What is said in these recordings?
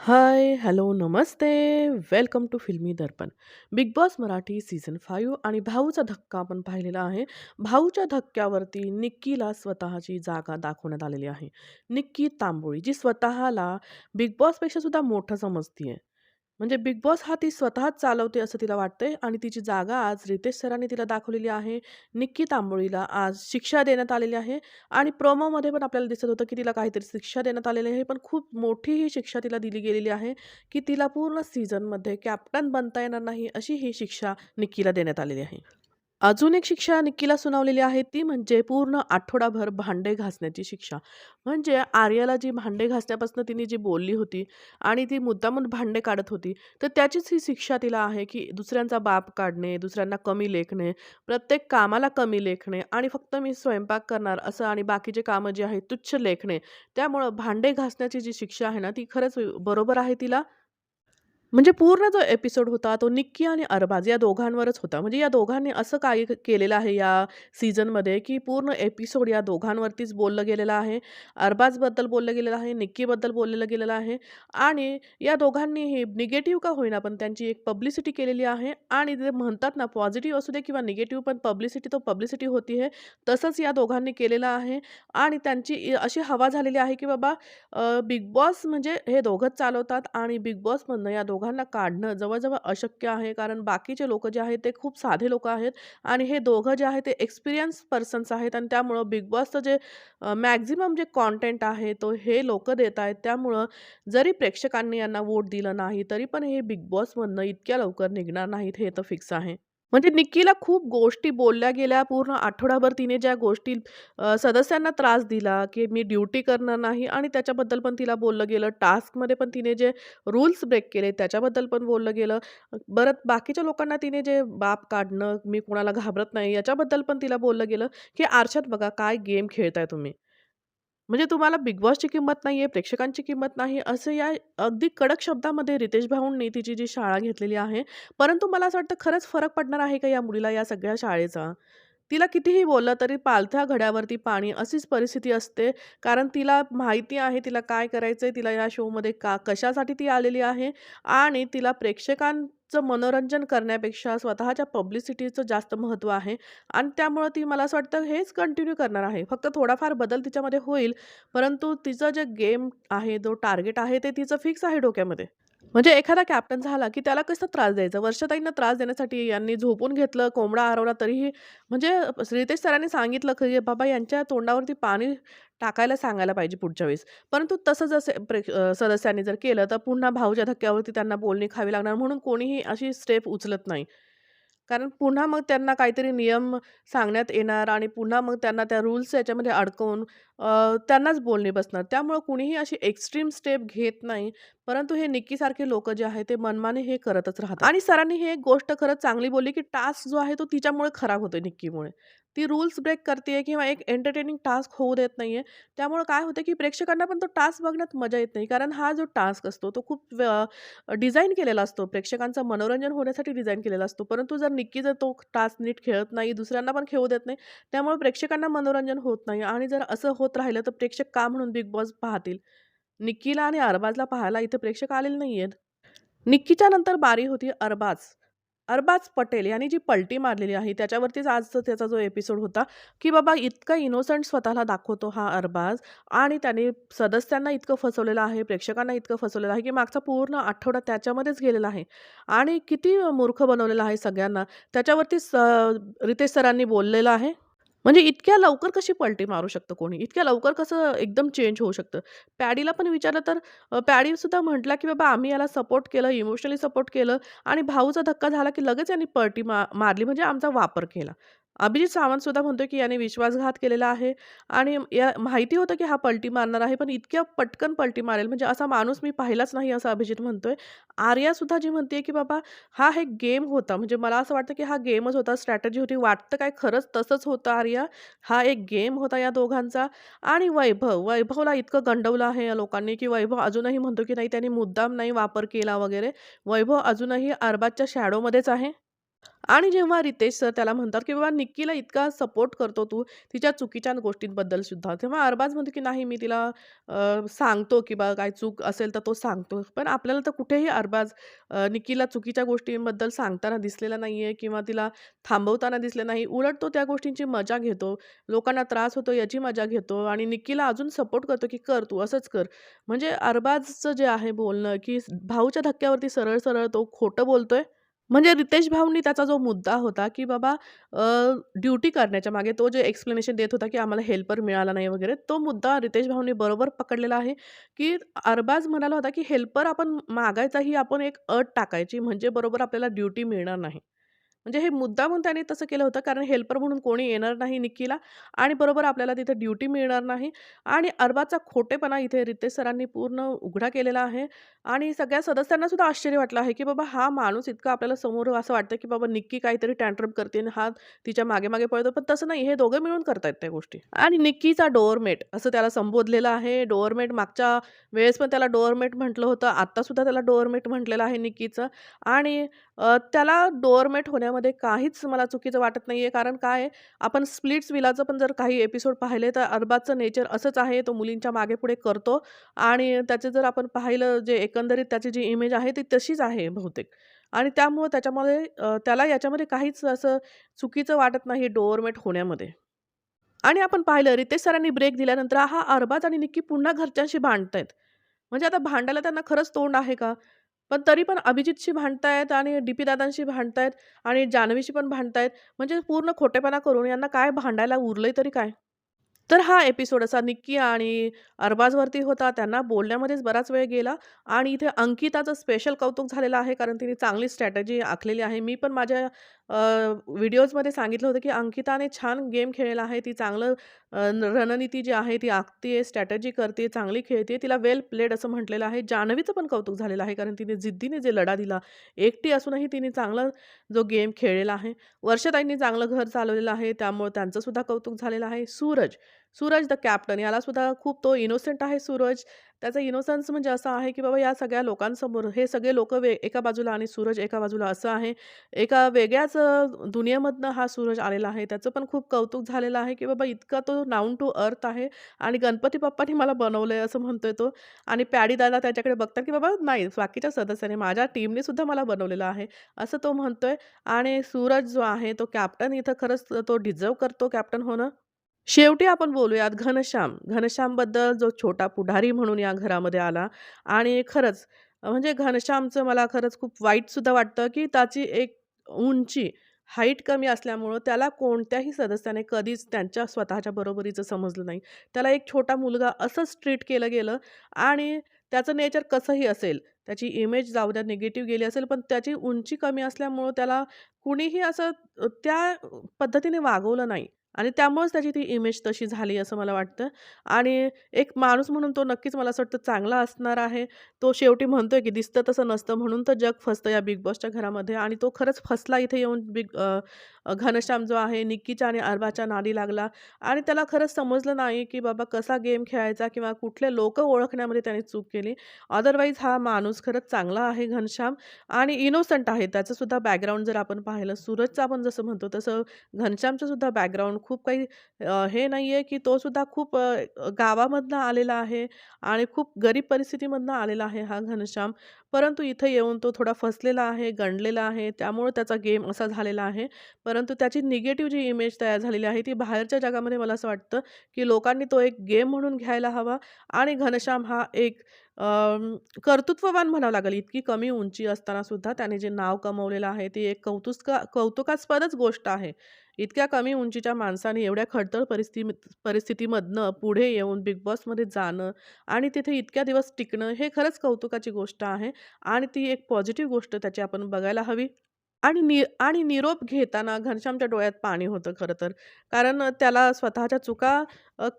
High, hello, Namaste. Welcome to Filmi Darpan. Bigg Boss Marathi season five आणि भाऊचा धक्का आपण पाहिलेला आहे. भाऊच्या धक्क्यावरती निक्कीला स्वतःची जागा दाखवण्यात आलेली आहे. निक्की तांबोळी जी स्वतःला बिग बॉसपेक्षा सुद्धा मोठं आहे म्हणजे बिग बॉस हा ती स्वतःच चालवते असं तिला वाटतंय आणि तिची जागा आज रितेश सरांनी तिला दाखवलेली आहे. निक्की तांबोळीला आज शिक्षा देण्यात आलेली आहे आणि प्रोमोमध्ये पण आपल्याला दिसत होतं, की तिला काहीतरी शिक्षा देण्यात आलेली आहे. पण खूप मोठी ही शिक्षा तिला दिली गेलेली आहे, की तिला पूर्ण सीझनमध्ये कॅप्टन बनता येणार नाही, अशी ही शिक्षा निक्कीला देण्यात आलेली आहे. अजून एक शिक्षा निक्कीला सुनावलेली आहे, ती म्हणजे पूर्ण आठवडाभर भांडे घासण्याची शिक्षा. म्हणजे आर्याला जी भांडे घासण्यापासून तिने जी बोलली होती आणि ती मुद्दामून भांडे काढत होती, तर त्याचीच ही शिक्षा तिला आहे, की दुसऱ्यांचा बाप काढणे, दुसऱ्यांना कमी लेखणे, प्रत्येक कामाला कमी लेखणे आणि फक्त मी स्वयंपाक करणार असं आणि बाकीचे कामं जी आहेत तुच्छ लेखणे. त्यामुळं भांडे घासण्याची जी शिक्षा आहे ना, ती खरंच बरोबर आहे तिला म्हणजे पूर्ण जो एपिसोड होता तो निक्की आणि अरबाज या दोघांवरच होता. म्हणजे या दोघांनी असं काय केलेलं आहे या सीझनमध्ये, की पूर्ण एपिसोड या दोघांवरतीच बोललं गेलेलं आहे. अरबाजबद्दल बोललं गेलेलं आहे, निक्कीबद्दल बोललेलं गेलेलं आहे आणि या दोघांनीही निगेटिव्ह का होईना पण त्यांची एक पब्लिसिटी केलेली आहे आणि ते म्हणतात ना पॉझिटिव्ह असू दे किंवा निगेटिव्ह पण पब्लिसिटी तो पब्लिसिटी होती आहे. तसंच या दोघांनी केलेलं आहे आणि त्यांची अशी हवा झालेली आहे, की बाबा बिग बॉस म्हणजे हे दोघंच चालवतात आणि बिग बॉसमधनं या दोघांना काढणं जवळजवळ अशक्य आहे. कारण बाकीचे लोक जे आहेत ते खूप साधे लोक आहेत आणि हे दोघं जे आहे ते एक्सपिरियन्स पर्सन्स आहेत आणि त्यामुळं बिग बॉसचं जे मॅक्झिमम जे कॉन्टेंट आहे तो हे लोक देत आहेत. त्यामुळं जरी प्रेक्षकांनी यांना वोट दिलं नाही, तरी पण हे बिग बॉसमधनं इतक्या लवकर निघणार नाहीत हे तर फिक्स आहे. म्हणजे निक्कीला खूप गोष्टी बोलल्या गेल्या. पूर्ण आठवडाभर तिने ज्या गोष्टी अ, सदस्यांना त्रास दिला, की मी ड्युटी करणार नाही आणि त्याच्याबद्दल पण तिला बोललं गेलं. टास्कमध्ये पण तिने जे रूल्स ब्रेक केले त्याच्याबद्दल पण बोललं गेलं. परत बाकीच्या लोकांना तिने जे बाप काढणं, मी कोणाला घाबरत नाही याच्याबद्दल पण तिला बोललं गेलं, की आरशात बघा काय गेम खेळताय तुम्ही. म्हणजे तुम्हाला बिग बॉसची किंमत नाही आहे प्रेक्षकांची किंमत नाही, असं या अगदी कडक शब्दामध्ये रितेश भाऊंनी तिची जी शाळा घेतलेली आहे. परंतु मला असं वाटतं खरंच फरक पडणार आहे का या मुलीला या सगळ्या शाळेचा? तिला कितीही बोललं तरी पालथ्या घड्यावरती पाणी अशीच परिस्थिती असते. कारण तिला माहिती आहे तिला काय करायचं आहे तिला या शोमध्ये का कशासाठी ती आलेली आहे आणि तिला प्रेक्षकांचं मनोरंजन करण्यापेक्षा स्वतःच्या पब्लिसिटीचं जास्त महत्त्व आहे आणि त्यामुळं ती मला असं वाटतं हेच कंटिन्यू करणार आहे. फक्त थोडाफार बदल तिच्यामध्ये होईल, परंतु तिचं जे गेम आहे, जो टार्गेट आहे ते तिचं फिक्स आहे डोक्यामध्ये. म्हणजे एखादा कॅप्टन झाला, की त्याला कसं त्रास द्यायचा? वर्षताईंना त्रास देण्यासाठी यांनी झोपून घेतलं, कोंबडा हरवला तरीही म्हणजे रितेश सरांनी सांगितलं, की "बाबा यांच्या तोंडावरती पाणी टाकायला सांगायला पाहिजे पुढच्या वेळेस." परंतु तसं जसे प्रे सदस्यांनी जर केलं, तर पुन्हा भाऊच्या धक्क्यावरती त्यांना बोलणी खावी लागणार म्हणून कोणीही अशी स्टेप उचलत नाही. कारण पुन्हा मग त्यांना काहीतरी नियम सांगण्यात येणार आणि पुन्हा मग त्यांना त्या रूल्स याच्यामध्ये अडकवून त्यांनाच बोलणी बसणार. त्यामुळं कुणीही अशी एक्स्ट्रीम स्टेप घेत नाही. परंतु हे निक्कीसारखे लोक जे आहेत ते मनमाने हे करतच राहतात. आणि सरांनी हे एक गोष्ट खरंच चांगली बोलली, की टास्क जो आहे तो तिच्यामुळे खराब होतो निक्कीमुळे. ती रूल्स ब्रेक करते किंवा एक एंटरटेनिंग टास्क होऊ देत नाही आहे त्यामुळे काय होतं, की प्रेक्षकांना पण तो टास्क बघण्यात मजा येत नाही. कारण हा जो टास्क असतो तो खूप डिझाईन केलेला असतो. प्रेक्षकांचं मनोरंजन होण्यासाठी डिझाईन केलेला असतो. परंतु जर निक्की जर तो टास्क नीट खेळत नाही, दुसऱ्यांना पण खेळू देत नाही, त्यामुळे प्रेक्षकांना मनोरंजन होत नाही आणि जर असं होत राहिलं तर प्रेक्षक का म्हणून बिग बॉस पाहतील? निक्कीला आणि अरबाजला पाहायला इथे प्रेक्षक आलेले आहेत निक्कीच्या नंतर बारी होती अरबाज. अरबाज पटेल यांनी जी पलटी मारलेली आहे त्याच्यावरतीच आजचा त्याचा जो एपिसोड होता, की बाबा इतका इनोसंट स्वतःला दाखवतो हा अरबाज आणि त्याने सदस्यांना इतकं फसवलेलं आहे, प्रेक्षकांना इतकं फसवलेलं आहे, की मागचा पूर्ण आठवडा त्याच्यामध्येच गेलेला आहे आणि किती मूर्ख बनवलेला आहे सगळ्यांना. त्याच्यावरती स रितेश सरांनी बोललेलं आहे. म्हणजे इतक्या लवकर कशी पलटी मारू शकतं कोणी? इतक्या लवकर कसं एकदम चेंज होऊ शकतं? पॅडीला पण विचारलं तर अ, पॅडीसुद्धा म्हटला, की "बाबा आम्ही याला सपोर्ट केलं, इमोशनली सपोर्ट केलं आणि भाऊचा धक्का झाला, की लगेच यांनी पलटी मा मारली म्हणजे आमचा वापर केला." अभिजित सावंतसुद्धा म्हणतोय, की याने विश्वासघात केलेला आहे आणि या माहिती होतं, की हा पलटी मारणार आहे, पण इतक्या पटकन पलटी मारेल म्हणजे असा माणूस मी पाहिलाच नाही असं अभिजित म्हणतोय. आर्यासुद्धा जी म्हणते, की बाबा हा एक गेम होता. म्हणजे मला असं वाटतं, की हा गेमच होता, स्ट्रॅटेजी होती. वाटतं काय खरंच तसंच होतं आर्या. हा एक गेम होता या दोघांचा आणि वैभव, वैभवला इतकं गंडवलं आहे या लोकांनी, की वैभव अजूनही म्हणतो, की नाही त्याने मुद्दाम नाही वापर केला वगैरे. वैभव अजूनही अरबाजच्या शॅडोमध्येच आहे. आणि जेव्हा रितेश सर त्याला म्हणतात, की "बाबा निक्कीला इतका सपोर्ट करतो तू तिच्या चुकीच्या गोष्टींबद्दल सुद्धा." तेव्हा अरबाज म्हणतो, की "नाही मी तिला सांगतो, की बा काय चूक असेल तर तो सांगतो." पण आपल्याला तर कुठेही अरबाज निक्कीला चुकीच्या गोष्टींबद्दल सांगताना दिसलेला नाही आहे किंवा तिला थांबवताना दिसले नाही. उलट तो त्या गोष्टींची मजा घेतो. लोकांना त्रास होतो याची मजा घेतो आणि निक्कीला अजून सपोर्ट करतो, की "कर तू असंच कर." म्हणजे अरबाजचं जे आहे बोलणं, की भाऊच्या धक्क्यावरती सरळ-सरळ तो खोटं बोलतोय. म्हणजे रितेश भाऊंनी त्याचा जो मुद्दा होता, की बाबा ड्युटी करण्याच्या मागे तो जे एक्सप्लेनेशन देत होता, की आम्हाला हेल्पर मिळाला नाही वगैरे, तो मुद्दा रितेश भाऊंनी बरोबर पकडलेला आहे, की अरबाज म्हणाला होता, की हेल्पर आपण मागायचा ही आपण एक अट टाकायची, म्हणजे बरोबर आपल्याला ड्युटी मिळणार नाही. म्हणजे हे मुद्दामून त्याने तसं केलं होतं, कारण हेल्पर म्हणून कोणी येणार नाही निक्कीला आणि बरोबर आपल्याला तिथे ड्युटी मिळणार नाही आणि अरबाचा खोटेपणा इथे रितेश सरांनी पूर्ण उघडा केलेला आहे आणि सगळ्या सदस्यांना सुद्धा आश्चर्य वाटलं आहे, की बाबा हा माणूस इतका आपल्याला समोर असं वाटतं, की बाबा निक्की काहीतरी टँट्रम करते आणि हा तिच्या मागे-मागे पळतो. पण तसं नाही, हे दोघं मिळून करतायत त्या गोष्टी. आणि निक्कीचा डोअरमेट असं त्याला संबोधलेलं आहे. डोअरमेट मागच्या वेळेस पण त्याला डोअरमेट म्हटलं होतं. आत्तासुद्धा त्याला डोअरमेट म्हटलेलं आहे निक्कीचं आणि त्याला डोअरमेट होण्यामध्ये काहीच मला चुकीचं वाटत नाही आहे कारण काय आपण स्प्लिट्स विलाचं पण जर काही एपिसोड पाहिले, तर अरबाजचं नेचर असंच आहे. तो मुलींच्या मागे-पुढे करतो आणि त्याचे जर आपण पाहिलं जे एकंदरीत त्याची जी इमेज आहे ती तशीच आहे बहुतेक आणि त्यामुळं त्याच्यामध्ये त्याला याच्यामध्ये काहीच असं चुकीचं वाटत नाही डोअरमेट होण्यामध्ये. आणि आपण पाहिलं रितेश सरांनी ब्रेक दिल्यानंतर हा अरबाज आणि निक्की पुन्हा घरच्यांशी भांडत आहेत म्हणजे आता भांडायला त्यांना खरंच तोंड आहे का? पण तरी पण अभिजितशी भांडतायत आणि डी-पी दादांशी भांडतायत आणि जान्हवीशी पण भांडतायत. म्हणजे पूर्ण खोटेपणा करून यांना काय भांडायला उरलंय तरी काय? तर हा एपिसोड असा निक्की आणि अरबाजवरती होता. त्यांना बोलण्यामध्येच बराच वेळ गेला आणि इथे अंकिताचं स्पेशल कौतुक झालेलं आहे, कारण तिने चांगली स्ट्रॅटेजी आखलेली आहे. मी पण माझ्या व्हिडिओजमध्ये सांगितलं होतं, की अंकिताने छान गेम खेळलेला आहे. ती चांगलं रणनीती जी आहे ती आखते, स्ट्रॅटेजी करते, चांगली खेळते. तिला वेल प्लेड असं म्हटलेलं आहे. जान्हवीचं पण कौतुक झालेलं आहे, कारण तिने जिद्दीने जे लढा दिला, एकटी असूनही तिने चांगला जो गेम खेळलेला आहे. वर्षताईंनी चांगलं घर चालवलेलं आहे, त्यामुळे त्यांचंसुद्धा कौतुक झालेलं आहे. सूरज, सूरज द कॅप्टन याला सुद्धा खूप तो इनोसेंट आहे सूरज. त्याचा इनोसन्स म्हणजे असं आहे, की बाबा या सगळ्या लोकांसमोर हे सगळे लोक वे एका बाजूला आणि सूरज एका बाजूला असं आहे. एका वेगळ्याच दुनियेमधनं हा सूरज आलेला आहे. त्याचं पण खूप कौतुक झालेलं आहे, की बाबा इतका तो नाऊन टू अर्थ आहे आणि गणपती बाप्पाने मला बनवलं आहे असं म्हणतोय तो आणि पॅडी दादा त्याच्याकडे बघतात, की बाबा नाही बाकीच्या सदस्याने माझ्या टीमने सुद्धा मला बनवलेलं आहे, असं तो म्हणतोय आणि सूरज जो आहे तो कॅप्टन इथं खरंच तो डिझर्व करतो कॅप्टन होणं. शेवटी आपण बोलूयात घनश्याम. घनश्यामबद्दल जो छोटा पुढारी म्हणून या घरामध्ये आला आणि खरंच म्हणजे घनश्यामचं मला खरंच खूप वाईटसुद्धा वाटतं, की त्याची एक उंची, हाईट कमी असल्यामुळं त्याला कोणत्याही सदस्याने कधीच त्यांच्या स्वतःच्या बरोबरीचं समजलं नाही. त्याला एक छोटा मुलगा असंच ट्रीट केलं गेलं आणि त्याचं नेचर कसंही असेल, त्याची इमेज जाऊ द्या निगेटिव्ह गेली असेल, पण त्याची उंची कमी असल्यामुळं त्याला कुणीही असं त्या पद्धतीने वागवलं नाही आणि त्यामुळेच त्याची ती इमेज तशी झाली असं मला वाटतं आणि एक माणूस म्हणून तो नक्कीच मला असं वाटतं चांगला असणार आहे. तो शेवटी म्हणतो आहे की दिसतं तसं नसतं म्हणून तर जग फसतं या बिग बॉसच्या घरामध्ये आणि तो खरंच फसला इथे येऊन बिग घनश्याम जो आहे निक्कीच्या आणि अरबाच्या नादी लागला आणि त्याला खरंच समजलं नाही, की बाबा कसा गेम खेळायचा किंवा कुठले लोक ओळखण्यामध्ये त्याने चूक केली. अदरवाईज हा माणूस खरंच चांगला आहे घनश्याम आणि इनोसंट आहे. त्याचंसुद्धा बॅकग्राऊंड जर आपण पाहिलं, सूरजचं आपण जसं म्हणतो तसं घनश्यामचं सुद्धा बॅकग्राऊंड खूप काही हे नाही आहे की तो सुद्धा खूप गावामधनं आलेला आहे आणि खूप गरीब परिस्थितीमधनं आलेला आहे हा घनश्याम. परंतु इथं येऊन तो थोडा फसलेला आहे, गणलेला आहे. त्यामुळे त्याचा गेम असा झालेला आहे. परंतु त्याची निगेटिव्ह जी इमेज तयार झालेली आहे, ती बाहेरच्या जगामध्ये मला असं वाटतं, की लोकांनी तो एक गेम म्हणून घ्यायला हवा आणि घनश्याम हा एक कर्तृत्ववान म्हणावं लागेल. इतकी कमी उंची असताना सुद्धा त्याने जे नाव कमवलेलं आहे, ती एक कौतुस्का कौतुकास्पदच गोष्ट आहे. इतक्या कमी उंचीच्या माणसाने एवढ्या खडतर परिस्थिती परिस्थितीमधनं पुढे येऊन बिग बॉसमध्ये जाणं आणि तिथे इतक्या दिवस टिकणं, हे खरंच कौतुकाची गोष्ट आहे आणि ती एक पॉझिटिव्ह गोष्ट त्याची आपण बघायला हवी. आणि नि आणि निरोप घेताना घनश्यामच्या डोळ्यात पाणी होतं खरं तर. कारण त्याला स्वतःच्या चुका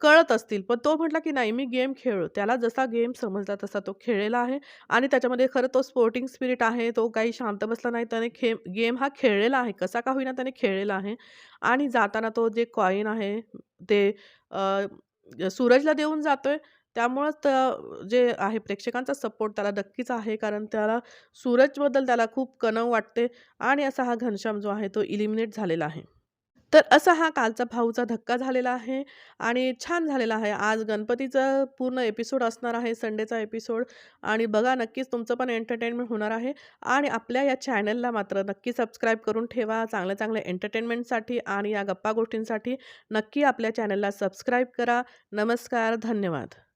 कळत असतील, पण तो म्हटला, की "नाही, मी गेम खेळलो." त्याला जसा गेम समजला तसा तो खेळलेला आहे आणि त्याच्यामध्ये खरं तो स्पोर्टिंग स्पिरिट आहे. तो काही शांत बसला नाही. त्याने खे गेम हा खेळलेला आहे. कसा का होईना त्याने खेळलेला आहे आणि जाताना तो जे कॉईन आहे ते सूरजला देऊन जातोय. त्यामुळंच तर जे आहे प्रेक्षकांचा सपोर्ट त्याला नक्कीच आहे. कारण त्याला सूरजबद्दल त्याला खूप कणव वाटते आणि असा हा घनश्याम जो आहे तो इलिमिनेट झालेला आहे. तर असा हा कालचा भाऊचा धक्का झालेला आहे आणि छान झालेला आहे. आज गणपतीचा पूर्ण एपिसोड असणार आहे, संडेचा एपिसोड आणि बघा नक्कीच तुमचं पण एंटरटेनमेंट होणार आहे आणि आपल्या या चॅनलला मात्र नक्की सबस्क्राईब करून ठेवा. चांगल्या-चांगल्या एंटरटेनमेंटसाठी आणि या गप्पा गोष्टींसाठी नक्की आपल्या चॅनलला सबस्क्राईब करा. नमस्कार, धन्यवाद.